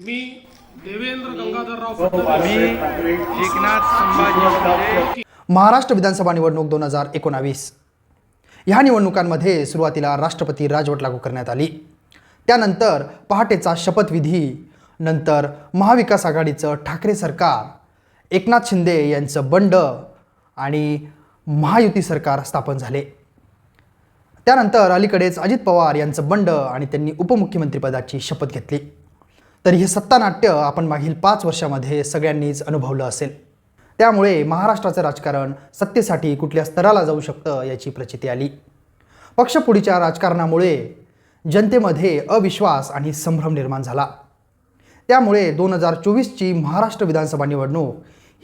मी देवेंद्र गंगाधरराव एकनाथ संभाजी महाराष्ट्र विधानसभा निवडणूक दोन हजार एकोणावीस. ह्या निवडणुकांमध्ये सुरुवातीला राष्ट्रपती राजवट लागू करण्यात आली. त्यानंतर पहाटेचा शपथविधी नंतर महाविकास आघाडीचं ठाकरे सरकार एकनाथ शिंदे यांचं बंड आणि महायुती सरकार स्थापन झाले. त्यानंतर अलीकडेच अजित पवार यांचं बंड आणि त्यांनी उपमुख्यमंत्रीपदाची शपथ घेतली. तर हे सत्तानाट्य आपण मागील पाच वर्षामध्ये सगळ्यांनीच अनुभवलं असेल. त्यामुळे महाराष्ट्राचं राजकारण सत्तेसाठी कुठल्या स्तराला जाऊ शकतं याची प्रचिती आली. पक्षपुढीच्या राजकारणामुळे जनतेमध्ये अविश्वास आणि संभ्रम निर्माण झाला. त्यामुळे दोन हजार चोवीसची महाराष्ट्र विधानसभा निवडणूक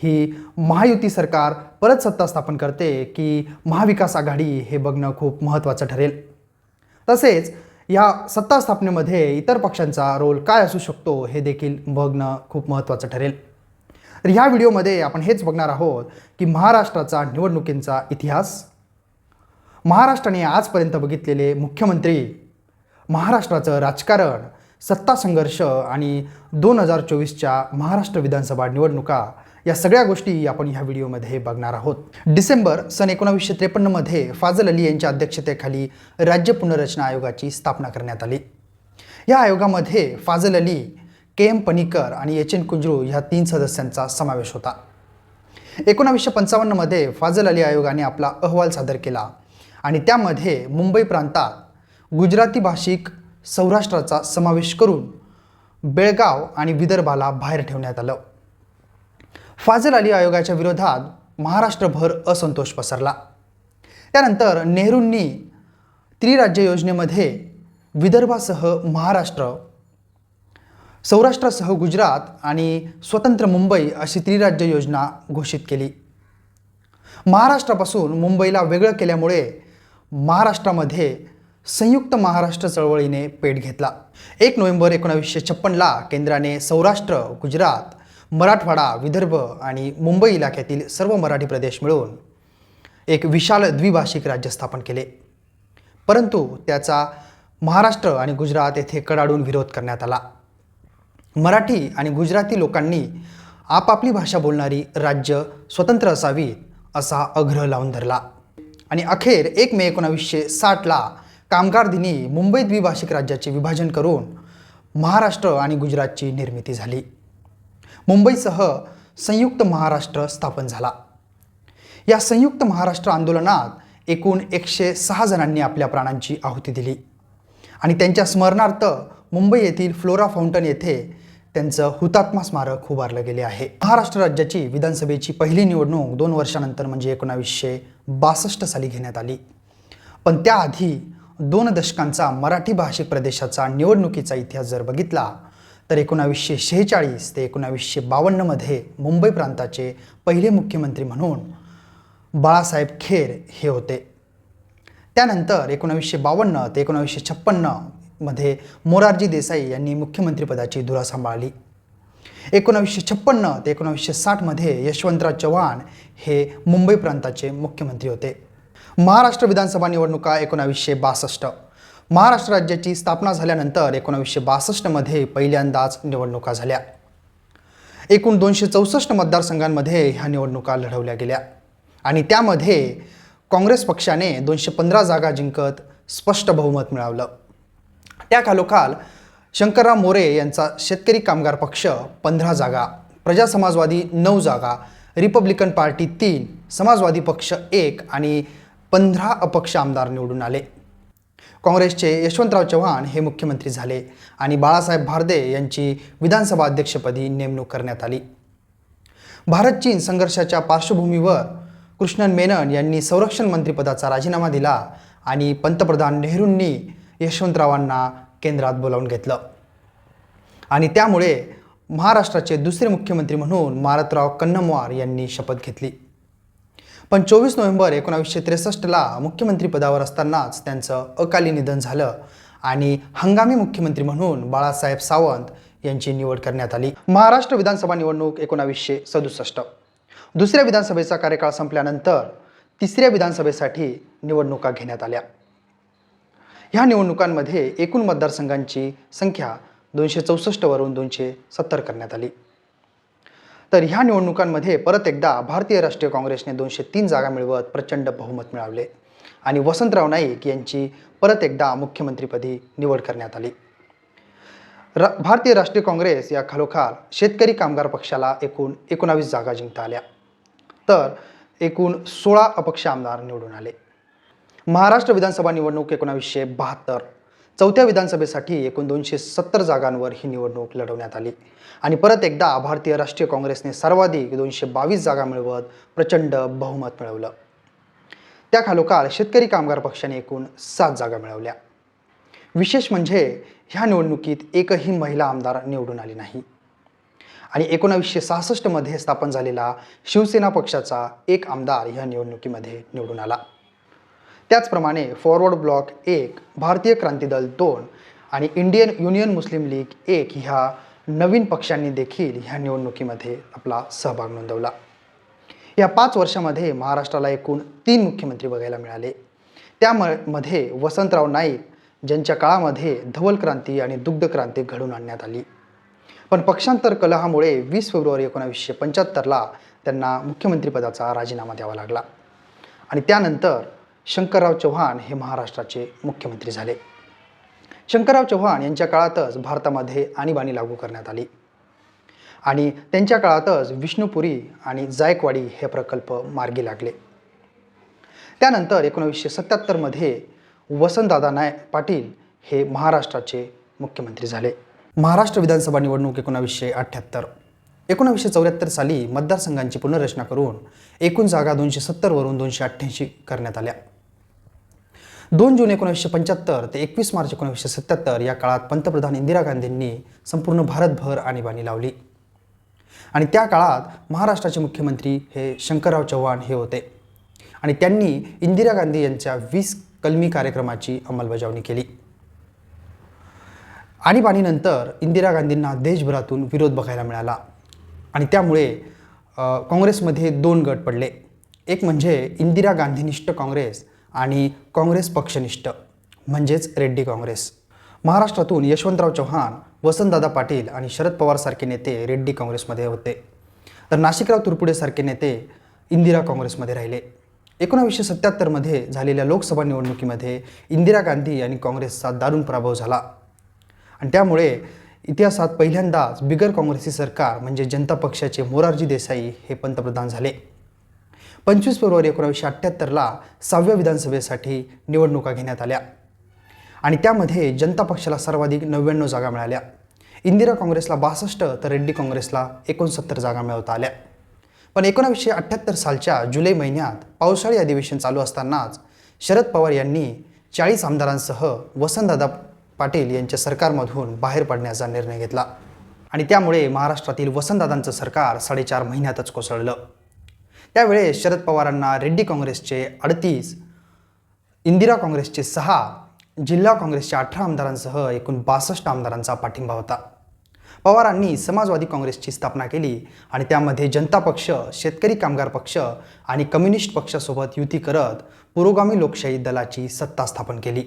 ही महायुती सरकार परत सत्ता स्थापन करते की महाविकास आघाडी हे बघणं खूप महत्त्वाचं ठरेल. तसेच या सत्ता स्थापनेमध्ये इतर पक्षांचा रोल काय असू शकतो हे देखील बघणं खूप महत्त्वाचं ठरेल. तर ह्या व्हिडिओमध्ये आपण हेच बघणार आहोत की महाराष्ट्राचा निवडणुकींचा इतिहास. महाराष्ट्राने आजपर्यंत बघितलेले मुख्यमंत्री महाराष्ट्राचं राजकारण सत्ता संघर्ष आणि दोन हजार चोवीसच्या महाराष्ट्र विधानसभा निवडणुका या सगळ्या गोष्टी आपण ह्या व्हिडिओमध्ये बघणार आहोत. डिसेंबर सन एकोणावीसशे त्रेपन्नमध्ये फाजल अली यांच्या अध्यक्षतेखाली राज्य पुनर्रचना आयोगाची स्थापना करण्यात आली. या आयोगामध्ये फाजल अली के एम पनिकर आणि एच एन कुंजरू ह्या तीन सदस्यांचा समावेश होता. एकोणावीसशे पंचावन्नमध्ये फाजल अली आयोगाने आपला अहवाल सादर केला आणि त्यामध्ये मुंबई प्रांतात गुजराती भाषिक सौराष्ट्राचा समावेश करून बेळगाव आणि विदर्भाला बाहेर ठेवण्यात आलं. फाजल अली आयोगाच्या विरोधात महाराष्ट्रभर असंतोष पसरला. त्यानंतर नेहरूंनी त्रिराज्य योजनेमध्ये विदर्भासह महाराष्ट्र सौराष्ट्रासह गुजरात आणि स्वतंत्र मुंबई अशी त्रिराज्य योजना घोषित केली. महाराष्ट्रापासून मुंबईला वेगळं केल्यामुळे महाराष्ट्रामध्ये संयुक्त महाराष्ट्र चळवळीने पेट घेतला. एक नोव्हेंबर एकोणावीसशे छप्पनला केंद्राने सौराष्ट्र गुजरात मराठवाडा विदर्भ आणि मुंबई इलाक्यातील सर्व मराठी प्रदेश मिळून एक विशाल द्विभाषिक राज्य स्थापन केले. परंतु त्याचा महाराष्ट्र आणि गुजरात येथे कडाडून विरोध करण्यात आला. मराठी आणि गुजराती लोकांनी आपापली भाषा बोलणारी राज्य स्वतंत्र असावी असा आग्रह लावून धरला. आणि अखेर एक मे एकोणावीसशे साठला कामगार दिनी मुंबई द्विभाषिक राज्याचे विभाजन करून महाराष्ट्र आणि गुजरातची निर्मिती झाली. मुंबईसह संयुक्त महाराष्ट्र स्थापन झाला. या संयुक्त महाराष्ट्र आंदोलनात एकूण एकशे सहा जणांनी आपल्या प्राणांची आहुती दिली. आणि त्यांच्या स्मरणार्थ मुंबई येथील फ्लोरा फाउंटन येथे त्यांचं हुतात्मा स्मारक उभारलं गेले आहे. महाराष्ट्र राज्याची विधानसभेची पहिली निवडणूक दोन वर्षानंतर म्हणजे एकोणावीसशे बासष्ट साली घेण्यात आली. पण त्याआधी दोन दशकांचा मराठी भाषिक प्रदेशाचा निवडणुकीचा इतिहास जर बघितला तर एकोणावीसशे शेहेचाळीस ते एकोणावीसशे बावन्नमध्ये मुंबई प्रांताचे पहिले मुख्यमंत्री म्हणून बाळासाहेब खेर हे होते. त्यानंतर एकोणावीसशे बावन्न ते एकोणावीसशे छप्पन्नमध्ये मोरारजी देसाई यांनी मुख्यमंत्रीपदाची धुरा सांभाळली. एकोणावीसशे छप्पन्न ते एकोणावीसशे साठमध्ये यशवंतराव चव्हाण हे मुंबई प्रांताचे मुख्यमंत्री होते. महाराष्ट्र विधानसभा निवडणुका एकोणावीसशे बासष्ट. महाराष्ट्र राज्याची स्थापना झाल्यानंतर एकोणावीसशे बासष्टमध्ये पहिल्यांदाच निवडणुका झाल्या. एकूण दोनशे चौसष्ट मतदारसंघांमध्ये ह्या निवडणुका लढवल्या गेल्या. आणि त्यामध्ये काँग्रेस पक्षाने दोनशे पंधरा जागा जिंकत स्पष्ट बहुमत मिळवलं. त्या खालोखाल शंकरराव मोरे यांचा शेतकरी कामगार पक्ष पंधरा जागा प्रजा समाजवादी नऊ जागा रिपब्लिकन पार्टी तीन समाजवादी पक्ष एक आणि पंधरा अपक्ष आमदार निवडून आले. काँग्रेसचे यशवंतराव चव्हाण हे मुख्यमंत्री झाले आणि बाळासाहेब भारदे यांची विधानसभा अध्यक्षपदी नेमणूक करण्यात आली. भारत चीन संघर्षाच्या पार्श्वभूमीवर कृष्णन मेनन यांनी संरक्षण मंत्रिपदाचा राजीनामा दिला आणि पंतप्रधान नेहरूंनी यशवंतरावांना केंद्रात बोलावून घेतलं. आणि त्यामुळे महाराष्ट्राचे दुसरे मुख्यमंत्री म्हणून मारतराव कन्नमवार यांनी शपथ घेतली. पण चोवीस नोव्हेंबर एकोणावीसशे त्रेसष्टला मुख्यमंत्रीपदावर असतानाच त्यांचं अकाली निधन झालं आणि हंगामी मुख्यमंत्री म्हणून बाळासाहेब सावंत यांची निवड करण्यात आली. महाराष्ट्र विधानसभा निवडणूक एकोणावीसशे सदुसष्ट. दुसऱ्या विधानसभेचा कार्यकाळ संपल्यानंतर तिसऱ्या विधानसभेसाठी निवडणुका घेण्यात आल्या. ह्या निवडणुकांमध्ये एकूण मतदारसंघांची संख्या दोनशे चौसष्टवरून दोनशे सत्तर करण्यात आली. तर ह्या निवडणुकांमध्ये परत एकदा भारतीय राष्ट्रीय काँग्रेसने दोनशे तीन जागा मिळवत प्रचंड बहुमत मिळवले. आणि वसंतराव नाईक यांची परत एकदा मुख्यमंत्रीपदी निवड करण्यात आली. रा भारतीय राष्ट्रीय काँग्रेस या खालोखाल शेतकरी कामगार पक्षाला एकूण एकोणावीस जागा जिंकता आल्या. तर एकूण सोळा अपक्ष आमदार निवडून आले. महाराष्ट्र विधानसभा निवडणूक एकोणावीसशे बहात्तर चौथ्या विधानसभेसाठी एकूण दोनशे सत्तर जागांवर ही निवडणूक लढवण्यात आली. आणि परत एकदा भारतीय राष्ट्रीय काँग्रेसने सर्वाधिक दोनशे बावीस जागा मिळवत प्रचंड बहुमत मिळवलं. त्याखालोखाल शेतकरी कामगार पक्षाने एकूण सात जागा मिळवल्या. विशेष म्हणजे ह्या निवडणुकीत एकही महिला आमदार निवडून आली नाही. आणि एकोणावीसशे सहासष्टमध्ये स्थापन झालेला शिवसेना पक्षाचा एक आमदार ह्या निवडणुकीमध्ये निवडून आला. त्याचप्रमाणे फॉरवर्ड ब्लॉक एक भारतीय क्रांती दल दोन आणि इंडियन युनियन मुस्लिम लीग एक ह्या नवीन पक्षांनी देखील ह्या निवडणुकीमध्ये आपला सहभाग नोंदवला. या पाच वर्षामध्ये महाराष्ट्राला एकूण तीन मुख्यमंत्री बघायला मिळाले. त्यामध्ये वसंतराव नाईक ज्यांच्या काळामध्ये धवल क्रांती आणि दुग्ध क्रांती घडून आणण्यात आली. पण पक्षांतर कलहामुळे वीस फेब्रुवारी एकोणावीसशे पंच्याहत्तरला त्यांना मुख्यमंत्रीपदाचा राजीनामा द्यावा लागला. आणि त्यानंतर शंकरराव चव्हाण हे महाराष्ट्राचे मुख्यमंत्री झाले. शंकरराव चव्हाण यांच्या काळातच भारतामध्ये आणीबाणी लागू करण्यात आली. आणि त्यांच्या काळातच विष्णुपुरी आणि जायकवाडी हे प्रकल्प मार्गी लागले. त्यानंतर एकोणीसशे सत्याहत्तरमध्ये वसंतदादा नाय पाटील हे महाराष्ट्राचे मुख्यमंत्री झाले. महाराष्ट्र विधानसभा निवडणूक एकोणावीसशे अठ्ठ्याहत्तर एकोणावीसशे चौऱ्याहत्तर साली मतदारसंघांची पुनर्रचना करून एकूण जागा दोनशे सत्तरवरून दोनशे अठ्ठ्याऐंशी करण्यात आल्या. दोन जून एकोणीसशे पंच्याहत्तर ते एकवीस मार्च एकोणीसशे सत्याहत्तर या काळात पंतप्रधान इंदिरा गांधींनी संपूर्ण भारतभर आणीबाणी लावली. आणि त्या काळात महाराष्ट्राचे मुख्यमंत्री हे शंकरराव चव्हाण हे होते. आणि त्यांनी इंदिरा गांधी यांच्या वीस कलमी कार्यक्रमाची अंमलबजावणी केली. आणीबाणीनंतर इंदिरा गांधींना देशभरातून विरोध बघायला मिळाला. आणि त्यामुळे काँग्रेसमध्ये दोन गट पडले. एक म्हणजे इंदिरा गांधीनिष्ठ काँग्रेस आणि काँग्रेस पक्षनिष्ठ म्हणजेच रेड्डी काँग्रेस. महाराष्ट्रातून यशवंतराव चव्हाण वसंतदादा पाटील आणि शरद पवारसारखे नेते रेड्डी काँग्रेसमध्ये होते. तर नाशिकराव तुरपुडेसारखे नेते इंदिरा काँग्रेसमध्ये राहिले. एकोणावीसशे सत्याहत्तरमध्ये झालेल्या लोकसभा निवडणुकीमध्ये इंदिरा गांधी आणि काँग्रेसचा दारुण पराभव झाला. आणि त्यामुळे इतिहासात पहिल्यांदाच बिगर काँग्रेसी सरकार म्हणजे जनता पक्षाचे मोरारजी देसाई हे पंतप्रधान झाले. पंचवीस फेब्रुवारी एकोणावीसशे अठ्ठ्याहत्तरला सहाव्या विधानसभेसाठी निवडणुका घेण्यात आल्या. आणि त्यामध्ये जनता पक्षाला सर्वाधिक नव्याण्णव जागा मिळाल्या. इंदिरा काँग्रेसला बासष्ट तर रेड्डी काँग्रेसला एकोणसत्तर जागा मिळवता आल्या. पण एकोणावीसशे अठ्ठ्याहत्तर सालच्या जुलै महिन्यात पावसाळी अधिवेशन चालू असतानाच शरद पवार यांनी चाळीस आमदारांसह वसंतदादा पाटील यांच्या सरकारमधून बाहेर पडण्याचा निर्णय घेतला. आणि त्यामुळे महाराष्ट्रातील वसंतदादांचं सरकार साडेचार महिन्यातच कोसळलं. त्यावेळेस शरद पवारांना रेड्डी काँग्रेसचे अडतीस इंदिरा काँग्रेसचे सहा जिल्हा काँग्रेसच्या अठरा आमदारांसह एकूण बासष्ट आमदारांचा पाठिंबा होता. पवारांनी समाजवादी काँग्रेसची स्थापना केली आणि त्यामध्ये जनता पक्ष शेतकरी कामगार पक्ष आणि कम्युनिस्ट पक्षासोबत युती करत पुरोगामी लोकशाही दलाची सत्ता स्थापन केली.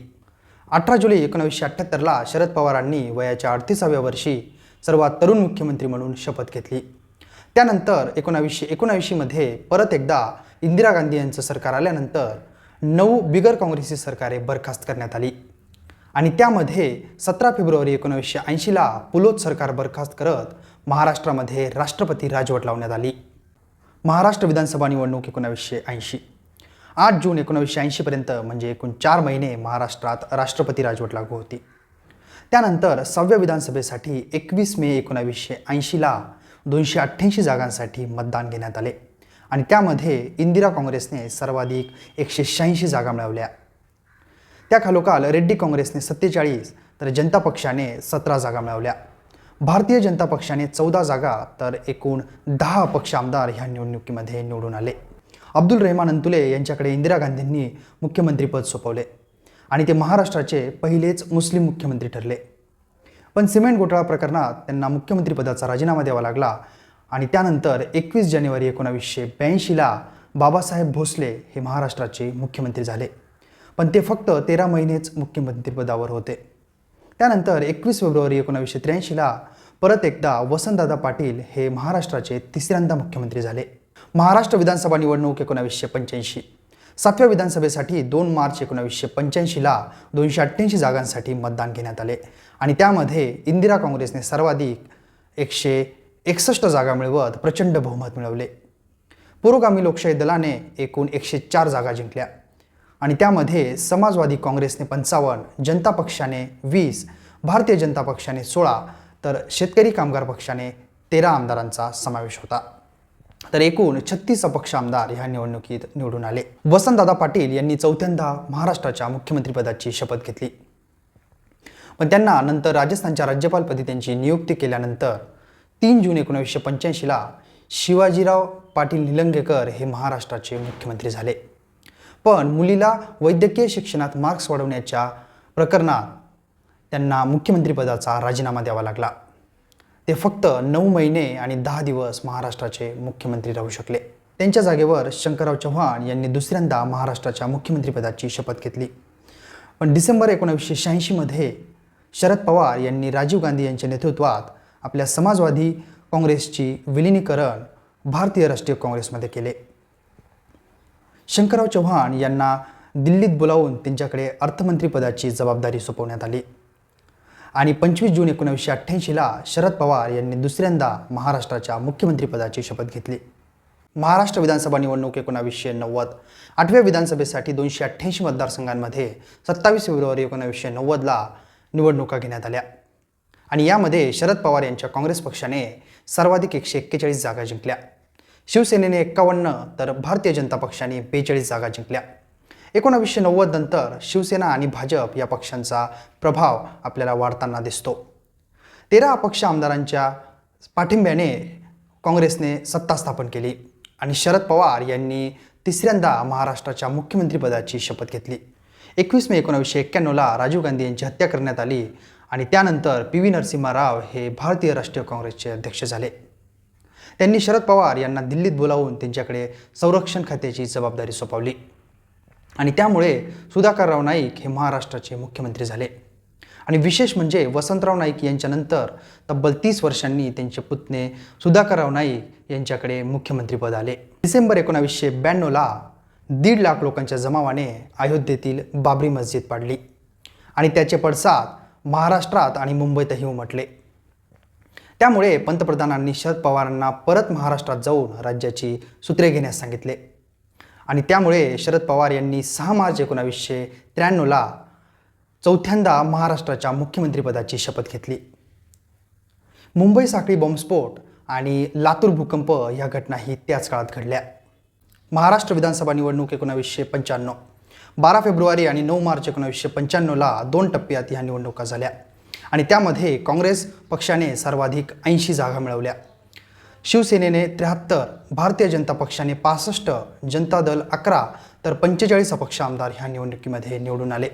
अठरा जुलै एकोणावीसशे अठ्ठ्याहत्तरला शरद पवारांनी वयाच्या अडतीसाव्या वर्षी सर्वात तरुण मुख्यमंत्री म्हणून शपथ घेतली. त्यानंतर एकोणावीसशे एकोणावीसशेमध्ये परत एकदा इंदिरा गांधी यांचं सरकार आल्यानंतर नऊ बिगर काँग्रेसी सरकारे बरखास्त करण्यात आली. आणि त्यामध्ये सतरा फेब्रुवारी एकोणावीसशे ऐंशीला पुलोत सरकार बरखास्त करत महाराष्ट्रामध्ये राष्ट्रपती राजवट लावण्यात आली. महाराष्ट्र विधानसभा निवडणूक एकोणावीसशे ऐंशी. आठ जून एकोणावीसशे ऐंशीपर्यंत म्हणजे एकूण चार महिने महाराष्ट्रात राष्ट्रपती राजवट लागू होती. त्यानंतर सहाव्या विधानसभेसाठी एकवीस मे एकोणावीसशे ऐंशीला दोनशे अठ्ठ्याऐंशी जागांसाठी मतदान घेण्यात आले. आणि त्यामध्ये इंदिरा काँग्रेसने सर्वाधिक एकशे शहाऐंशी जागा मिळवल्या. त्या खालोखाल रेड्डी काँग्रेसने सत्तेचाळीस तर जनता पक्षाने सतरा जागा मिळवल्या. भारतीय जनता पक्षाने चौदा जागा तर एकूण दहा अपक्ष आमदार ह्या निवडणुकीमध्ये निवडून आले. अब्दुल रहमान अंतुले यांच्याकडे इंदिरा गांधींनी मुख्यमंत्रीपद सोपवले. आणि ते महाराष्ट्राचे पहिलेच मुस्लिम मुख्यमंत्री ठरले. पण सिमेंट घोटाळा प्रकरणात त्यांना मुख्यमंत्रीपदाचा राजीनामा द्यावा लागला. आणि त्यानंतर एकवीस जानेवारी एकोणावीसशे ब्याऐंशीला बाबासाहेब भोसले हे महाराष्ट्राचे मुख्यमंत्री झाले. पण ते फक्त तेरा महिनेच मुख्यमंत्रीपदावर होते. त्यानंतर एकवीस फेब्रुवारी एकोणावीसशे त्र्याऐंशीला परत एकदा वसंतदादा पाटील हे महाराष्ट्राचे तिसऱ्यांदा मुख्यमंत्री झाले. महाराष्ट्र विधानसभा निवडणूक एकोणावीसशे पंच्याऐंशी. सातव्या विधानसभेसाठी दोन मार्च एकोणावीसशे पंच्याऐंशीला दोनशे अठ्ठ्याऐंशी जागांसाठी मतदान घेण्यात आले. आणि त्यामध्ये इंदिरा काँग्रेसने सर्वाधिक एकशे एकसष्ट जागा मिळवत प्रचंड बहुमत मिळवले. पुरोगामी लोकशाही दलाने एकूण एकशे चार जागा जिंकल्या. आणि त्यामध्ये समाजवादी काँग्रेसने पंचावन्न जनता पक्षाने वीस भारतीय जनता पक्षाने सोळा तर शेतकरी कामगार पक्षाने तेरा आमदारांचा समावेश होता. तर एकूण छत्तीस अपक्ष आमदार ह्या निवडणुकीत निवडून आले. वसंतदादा पाटील यांनी चौथ्यांदा महाराष्ट्राच्या मुख्यमंत्रीपदाची शपथ घेतली. पण त्यांना नंतर राजस्थानच्या राज्यपालपदी त्यांची नियुक्ती केल्यानंतर तीन जून एकोणीसशे पंच्याऐंशीला शिवाजीराव पाटील निलंगेकर हे महाराष्ट्राचे मुख्यमंत्री झाले. पण मुलीला वैद्यकीय शिक्षणात मार्क्स वाढवण्याच्या प्रकरणात त्यांना मुख्यमंत्रीपदाचा राजीनामा द्यावा लागला. ते फक्त नऊ महिने आणि दहा दिवस महाराष्ट्राचे मुख्यमंत्री राहू शकले. त्यांच्या जागेवर शंकरराव चव्हाण यांनी दुसऱ्यांदा महाराष्ट्राच्या मुख्यमंत्रीपदाची शपथ घेतली. पण डिसेंबर एकोणीसशे शहाऐंशीमध्ये शरद पवार यांनी राजीव गांधी यांच्या नेतृत्वात आपल्या समाजवादी काँग्रेसची विलिनीकरण भारतीय राष्ट्रीय काँग्रेसमध्ये केले. शंकरराव चव्हाण यांना दिल्लीत बोलावून त्यांच्याकडे अर्थमंत्रीपदाची जबाबदारी सोपवण्यात आली. आणि पंचवीस जून एकोणीसशे अठ्ठ्याऐंशीला शरद पवार यांनी दुसऱ्यांदा महाराष्ट्राच्या मुख्यमंत्रीपदाची शपथ घेतली. महाराष्ट्र विधानसभा निवडणूक एकोणावीसशे नव्वद आठव्या विधानसभेसाठी दोनशे अठ्ठ्याऐंशी मतदारसंघांमध्ये सत्तावीस फेब्रुवारी एकोणावीसशे नव्वदला निवडणुका घेण्यात आल्या. आणि यामध्ये शरद पवार यांच्या काँग्रेस पक्षाने सर्वाधिक एकशे एक्केचाळीस जागा जिंकल्या. शिवसेनेने एक्कावन्न तर भारतीय जनता पक्षाने बेचाळीस जागा जिंकल्या. एकोणावीसशे नव्वद नंतर शिवसेना आणि भाजप या पक्षांचा प्रभाव आपल्याला वाढताना दिसतो. तेरा अपक्ष आमदारांच्या पाठिंब्याने काँग्रेसने सत्ता स्थापन केली आणि शरद पवार यांनी तिसऱ्यांदा महाराष्ट्राच्या मुख्यमंत्रीपदाची शपथ घेतली. एकवीस मे एकोणावीसशे एक्क्याण्णवला राजीव गांधी यांची हत्या करण्यात आली आणि त्यानंतर पी व्ही नरसिम्हा राव हे भारतीय राष्ट्रीय काँग्रेसचे अध्यक्ष झाले. त्यांनी शरद पवार यांना दिल्लीत बोलावून त्यांच्याकडे संरक्षण खात्याची जबाबदारी सोपवली. आणि त्यामुळे सुधाकरराव नाईक हे महाराष्ट्राचे मुख्यमंत्री झाले. आणि विशेष म्हणजे वसंतराव नाईक यांच्यानंतर तब्बल तीस वर्षांनी त्यांचे पुतणे सुधाकरराव नाईक यांच्याकडे मुख्यमंत्रीपद आले. डिसेंबर एकोणावीसशे ब्याण्णवला दीड लाख लोकांच्या जमावाने अयोध्येतील बाबरी मस्जिद पाडली आणि त्याचे पडसाद महाराष्ट्रात आणि मुंबईतही उमटले. त्यामुळे पंतप्रधानांनी शरद पवारांना परत महाराष्ट्रात जाऊन राज्याची सूत्रे घेण्यास सांगितले. आणि त्यामुळे शरद पवार यांनी सहा मार्च एकोणावीसशे त्र्याण्णवला चौथ्यांदा महाराष्ट्राच्या मुख्यमंत्रीपदाची शपथ घेतली. मुंबई साखळी बॉम्बस्फोट आणि लातूर भूकंप या घटनाही त्याच काळात घडल्या. महाराष्ट्र विधानसभा निवडणूक एकोणावीसशे पंच्याण्णव. बारा फेब्रुवारी आणि नऊ मार्च एकोणावीसशे पंच्याण्णवला दोन टप्प्यात ह्या निवडणुका झाल्या. आणि त्यामध्ये काँग्रेस पक्षाने सर्वाधिक ऐंशी जागा मिळवल्या. शिवसेनेने त्र्याहत्तर भारतीय जनता पक्षाने पासष्ट जनता दल अकरा तर पंचेचाळीस अपक्ष आमदार ह्या निवडणुकीमध्ये निवडून आले.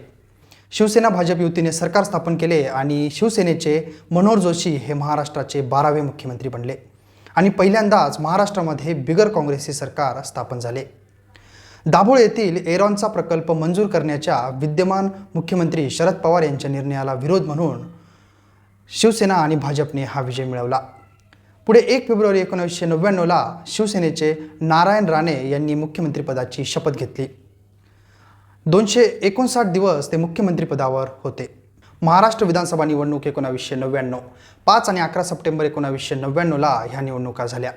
शिवसेना भाजप युतीने सरकार स्थापन केले आणि शिवसेनेचे मनोहर जोशी हे महाराष्ट्राचे बारावे मुख्यमंत्री बनले. आणि पहिल्यांदाच महाराष्ट्रामध्ये बिगर काँग्रेसचे सरकार स्थापन झाले. दाभोळ येथील एरॉनचा प्रकल्प मंजूर करण्याच्या विद्यमान मुख्यमंत्री शरद पवार यांच्या निर्णयाला विरोध म्हणून शिवसेना आणि भाजपने हा विजय मिळवला. पुढे एक फेब्रुवारी एकोणीसशे नव्याण्णवला शिवसेनेचे नारायण राणे यांनी मुख्यमंत्रीपदाची शपथ घेतली. दोनशे एकोणसाठ दिवस ते मुख्यमंत्रीपदावर होते. महाराष्ट्र विधानसभा निवडणूक एकोणावीसशे नव्याण्णव. पाच आणि अकरा सप्टेंबर एकोणावीसशे नव्याण्णवला ह्या निवडणुका झाल्या.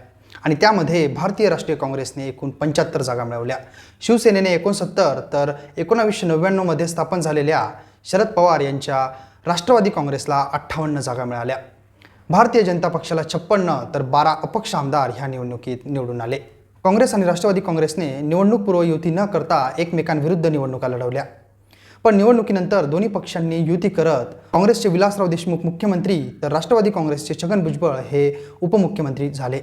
आणि त्यामध्ये भारतीय राष्ट्रीय काँग्रेसने एकूण पंच्याहत्तर जागा मिळवल्या. शिवसेनेने एकोणसत्तर तर एकोणावीसशे नव्याण्णवमध्ये स्थापन झालेल्या शरद पवार यांच्या राष्ट्रवादी काँग्रेसला अठ्ठावन्न जागा मिळाल्या. भारतीय जनता पक्षाला छप्पन्न तर बारा अपक्ष आमदार ह्या निवडणुकीत निवडून आले. काँग्रेस आणि राष्ट्रवादी काँग्रेसने निवडणूकपूर्व युती न करता एकमेकांविरुद्ध निवडणुका लढवल्या. पण निवडणुकीनंतर दोन्ही पक्षांनी युती करत काँग्रेसचे विलासराव देशमुख मुख्यमंत्री तर राष्ट्रवादी काँग्रेसचे छगन भुजबळ हे उपमुख्यमंत्री झाले.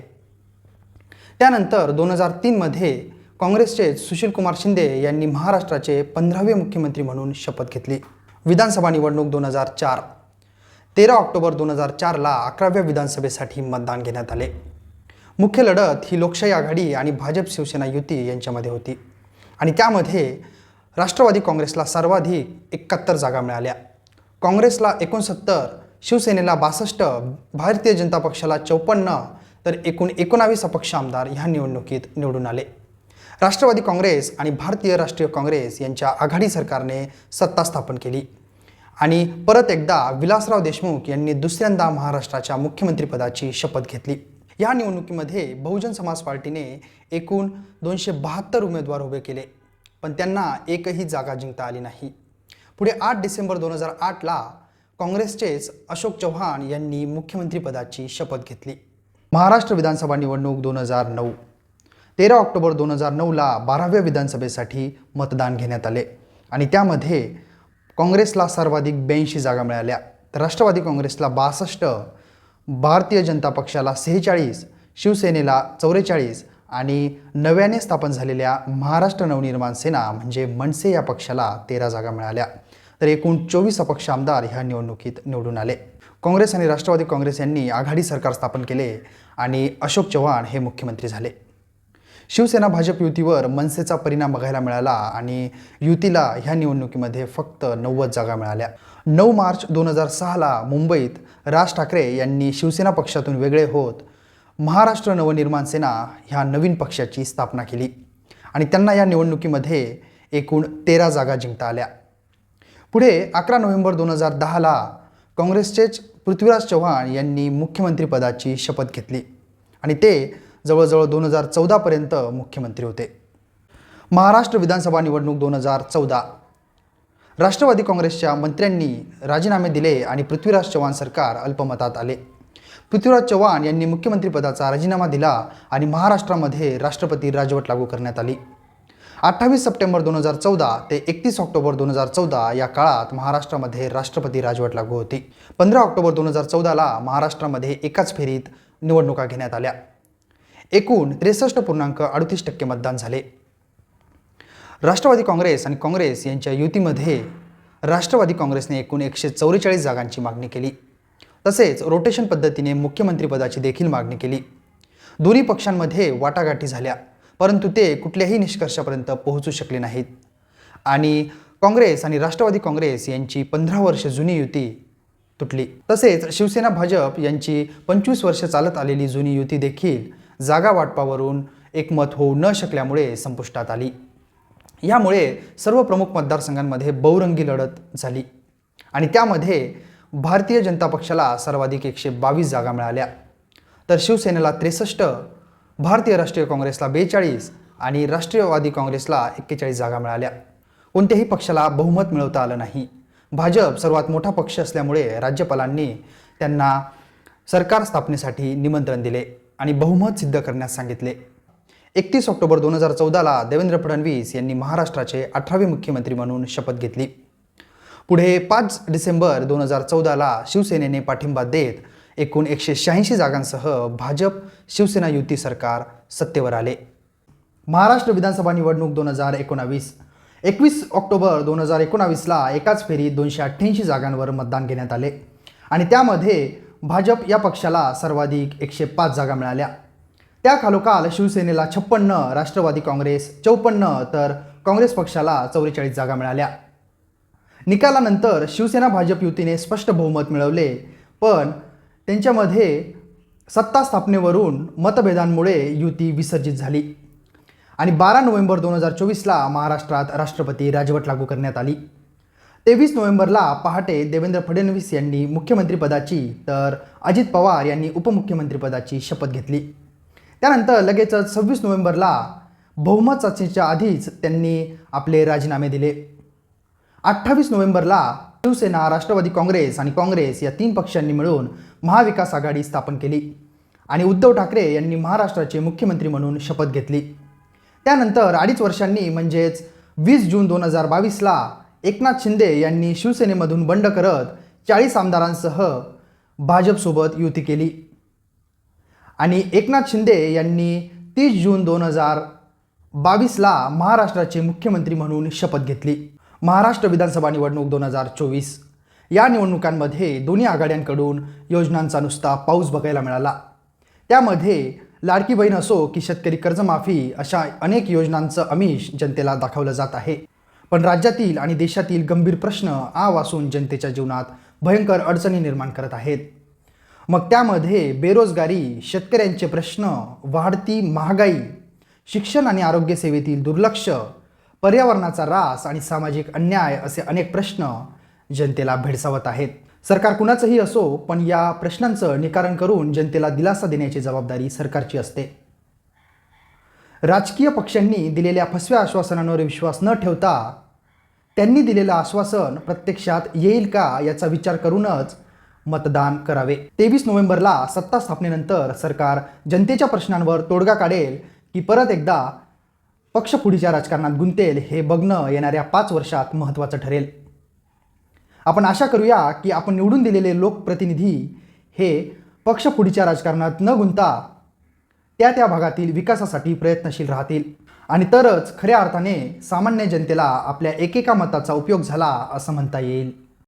त्यानंतर दोन हजार तीनमध्ये काँग्रेसचे सुशीलकुमार शिंदे यांनी महाराष्ट्राचे पंधरावे मुख्यमंत्री म्हणून शपथ घेतली. विधानसभा निवडणूक दोन हजार चार. तेरा ऑक्टोबर दोन हजार चारला अकराव्या विधानसभेसाठी मतदान घेण्यात आले. मुख्य लढत ही लोकशाही आघाडी आणि भाजप शिवसेना युती यांच्यामध्ये होती. आणि त्यामध्ये राष्ट्रवादी काँग्रेसला सर्वाधिक एकाहत्तर जागा मिळाल्या. काँग्रेसला एकोणसत्तर शिवसेनेला बासष्ट भारतीय जनता पक्षाला चौपन्न तर एकूण एकोणावीस अपक्ष आमदार ह्या निवडणुकीत निवडून आले. राष्ट्रवादी काँग्रेस आणि भारतीय राष्ट्रीय काँग्रेस यांच्या आघाडी सरकारने सत्ता स्थापन केली. आणि परत एकदा विलासराव देशमुख यांनी दुसऱ्यांदा महाराष्ट्राच्या मुख्यमंत्रीपदाची शपथ घेतली. या निवडणुकीमध्ये बहुजन समाज पार्टीने एकूण दोनशे बहात्तर उमेदवार उभे केले. पण त्यांना एकही जागा जिंकता आली नाही. पुढे आठ डिसेंबर दोन हजार आठला काँग्रेसचेच अशोक चव्हाण यांनी मुख्यमंत्रीपदाची शपथ घेतली. महाराष्ट्र विधानसभा निवडणूक दोन हजार नऊ. तेरा ऑक्टोबर दोन हजार नऊला बाराव्या विधानसभेसाठी मतदान घेण्यात आले आणि त्यामध्ये काँग्रेसला सर्वाधिक ब्याऐंशी जागा मिळाल्या. तर राष्ट्रवादी काँग्रेसला बासष्ट भारतीय जनता पक्षाला सेहेचाळीस शिवसेनेला चौवेचाळीस आणि नव्याने स्थापन झालेल्या महाराष्ट्र नवनिर्माण सेना म्हणजे मनसे या पक्षाला तेरा जागा मिळाल्या. तर एकूण चोवीस अपक्ष आमदार ह्या निवडणुकीत निवडून आले. काँग्रेस आणि राष्ट्रवादी काँग्रेस यांनी आघाडी सरकार स्थापन केले आणि अशोक चव्हाण हे मुख्यमंत्री झाले. शिवसेना भाजप युतीवर मनसेचा परिणाम बघायला मिळाला आणि युतीला ह्या निवडणुकीमध्ये फक्त नव्वद जागा मिळाल्या. नऊ मार्च दोन हजार सहाला मुंबईत राज ठाकरे यांनी शिवसेना पक्षातून वेगळे होत महाराष्ट्र नवनिर्माण सेना ह्या नवीन पक्षाची स्थापना केली. आणि त्यांना या निवडणुकीमध्ये एकूण तेरा जागा जिंकता आल्या. पुढे अकरा नोव्हेंबर दोन हजार दहाला काँग्रेसचेच पृथ्वीराज चव्हाण यांनी मुख्यमंत्रीपदाची शपथ घेतली. आणि ते जवळजवळ दोन हजार चौदापर्यंत मुख्यमंत्री होते. महाराष्ट्र विधानसभा निवडणूक दोन हजार चौदा. राष्ट्रवादी काँग्रेसच्या मंत्र्यांनी राजीनामे दिले आणि पृथ्वीराज चव्हाण सरकार अल्पमतात आले. पृथ्वीराज चव्हाण यांनी मुख्यमंत्रीपदाचा राजीनामा दिला आणि महाराष्ट्रामध्ये राष्ट्रपती राजवट लागू करण्यात आली. अठ्ठावीस सप्टेंबर दोन हजार चौदा ते एकतीस ऑक्टोबर दोन हजार चौदा या काळात महाराष्ट्रामध्ये राष्ट्रपती राजवट लागू होती. पंधरा ऑक्टोबर दोन हजार चौदाला महाराष्ट्रामध्ये एकाच फेरीत निवडणुका घेण्यात आल्या. एकूण त्रेसष्ट पूर्णांक अडतीस टक्के मतदान झाले. राष्ट्रवादी काँग्रेस आणि काँग्रेस यांच्या युतीमध्ये राष्ट्रवादी काँग्रेसने एकूण एकशे चौवेचाळीस जागांची मागणी केली. तसेच रोटेशन पद्धतीने मुख्यमंत्रीपदाची देखील मागणी केली. दोन्ही पक्षांमध्ये वाटाघाटी झाल्या परंतु ते कुठल्याही निष्कर्षापर्यंत पोहोचू शकले नाहीत. आणि काँग्रेस आणि राष्ट्रवादी काँग्रेस यांची पंधरा वर्ष जुनी युती तुटली. तसेच शिवसेना भाजप यांची पंचवीस वर्ष चालत आलेली जुनी युती देखील जागा वाटपावरून एकमत होऊ न शकल्यामुळे संपुष्टात आली. यामुळे सर्व प्रमुख मतदारसंघांमध्ये बहुरंगी लढत झाली. आणि त्यामध्ये भारतीय जनता पक्षाला सर्वाधिक एकशे बावीस जागा मिळाल्या. तर शिवसेनेला त्रेसष्ट भारतीय राष्ट्रीय काँग्रेसला बेचाळीस आणि राष्ट्रीयवादी काँग्रेसला एक्केचाळीस जागा मिळाल्या. कोणत्याही पक्षाला बहुमत मिळवता आलं नाही. भाजप सर्वात मोठा पक्ष असल्यामुळे राज्यपालांनी त्यांना सरकार स्थापनेसाठी निमंत्रण दिले आणि बहुमत सिद्ध करण्यास सांगितले. एकतीस ऑक्टोबर दोन हजार चौदाला देवेंद्र फडणवीस यांनी महाराष्ट्राचे अठरावे मुख्यमंत्री म्हणून शपथ घेतली. पुढे पाच डिसेंबर दोन हजार चौदाला शिवसेनेने पाठिंबा देत एकूण एकशे शहाऐंशी जागांसह भाजप शिवसेना युती सरकार सत्तेवर आले. महाराष्ट्र विधानसभा निवडणूक दोन हजार एकोणावीस. एकवीस ऑक्टोबर दोन हजार एकोणावीसला एकाच फेरीत दोनशे अठ्ठ्याऐंशी जागांवर मतदान घेण्यात आले आणि त्यामध्ये भाजप या पक्षाला सर्वाधिक एकशे पाच जागा मिळाल्या. त्याखालोखाल शिवसेनेला छप्पन्न राष्ट्रवादी काँग्रेस चौपन्न तर काँग्रेस पक्षाला चौवेचाळीस जागा मिळाल्या. निकालानंतर शिवसेना भाजप युतीने स्पष्ट बहुमत मिळवले. पण त्यांच्यामध्ये सत्ता स्थापनेवरून मतभेदांमुळे युती विसर्जित झाली. आणि बारा नोव्हेंबर दोन हजार चोवीसला महाराष्ट्रात राष्ट्रपती राजवट लागू करण्यात आली. तेवीस नोव्हेंबरला पहाटे देवेंद्र फडणवीस यांनी मुख्यमंत्रीपदाची तर अजित पवार यांनी उपमुख्यमंत्रीपदाची शपथ घेतली. त्यानंतर लगेचच सव्वीस नोव्हेंबरला बहुमत चाचणीच्या आधीच त्यांनी आपले राजीनामे दिले. अठ्ठावीस नोव्हेंबरला शिवसेना राष्ट्रवादी काँग्रेस आणि काँग्रेस या तीन पक्षांनी मिळून महाविकास आघाडी स्थापन केली आणि उद्धव ठाकरे यांनी महाराष्ट्राचे मुख्यमंत्री म्हणून शपथ घेतली. त्यानंतर अडीच वर्षांनी म्हणजेच वीस जून दोन हजार बावीसला एकनाथ शिंदे यांनी शिवसेनेमधून बंड करत चाळीस आमदारांसह भाजपसोबत युती केली. आणि एकनाथ शिंदे यांनी तीस जून दोन हजार बावीसला महाराष्ट्राचे मुख्यमंत्री म्हणून शपथ घेतली. महाराष्ट्र विधानसभा निवडणूक दोन हजार चोवीस. या निवडणुकांमध्ये दोन्ही आघाड्यांकडून योजनांचा नुसता पाऊस बघायला मिळाला. त्यामध्ये लाडकी बहीण असो की शेतकरी कर्जमाफी अशा अनेक योजनांचं अमिष जनतेला दाखवलं जात आहे. पण राज्यातील आणि देशातील गंभीर प्रश्न आव असून जनतेच्या जीवनात भयंकर अडचणी निर्माण करत आहेत. मग त्यामध्ये बेरोजगारी शेतकऱ्यांचे प्रश्न वाढती महागाई शिक्षण आणि आरोग्यसेवेतील दुर्लक्ष पर्यावरणाचा ऱ्हास आणि सामाजिक अन्याय असे अनेक प्रश्न जनतेला भेडसावत आहेत. सरकार कुणाचंही असो पण या प्रश्नांचं निकारण करून जनतेला दिलासा देण्याची जबाबदारी सरकारची असते. राजकीय पक्षांनी दिलेल्या फसव्या आश्वासनांवर विश्वास न ठेवता त्यांनी दिलेलं आश्वासन प्रत्यक्षात येईल का याचा विचार करूनच मतदान करावे. तेवीस नोव्हेंबरला सत्ता स्थापनेनंतर सरकार जनतेच्या प्रश्नांवर तोडगा काढेल की परत एकदा पक्षफुडीच्या राजकारणात गुंतेल हे बघणं येणाऱ्या पाच वर्षात महत्त्वाचं ठरेल. आपण आशा करूया की आपण निवडून दिलेले लोकप्रतिनिधी हे पक्षफुडीच्या राजकारणात न गुंता त्या त्या भागातील विकासासाठी प्रयत्नशील राहतील. आणि तरच खऱ्या अर्थाने सामान्य जनतेला आपल्या एकेका मताचा उपयोग झाला असं म्हणता येईल.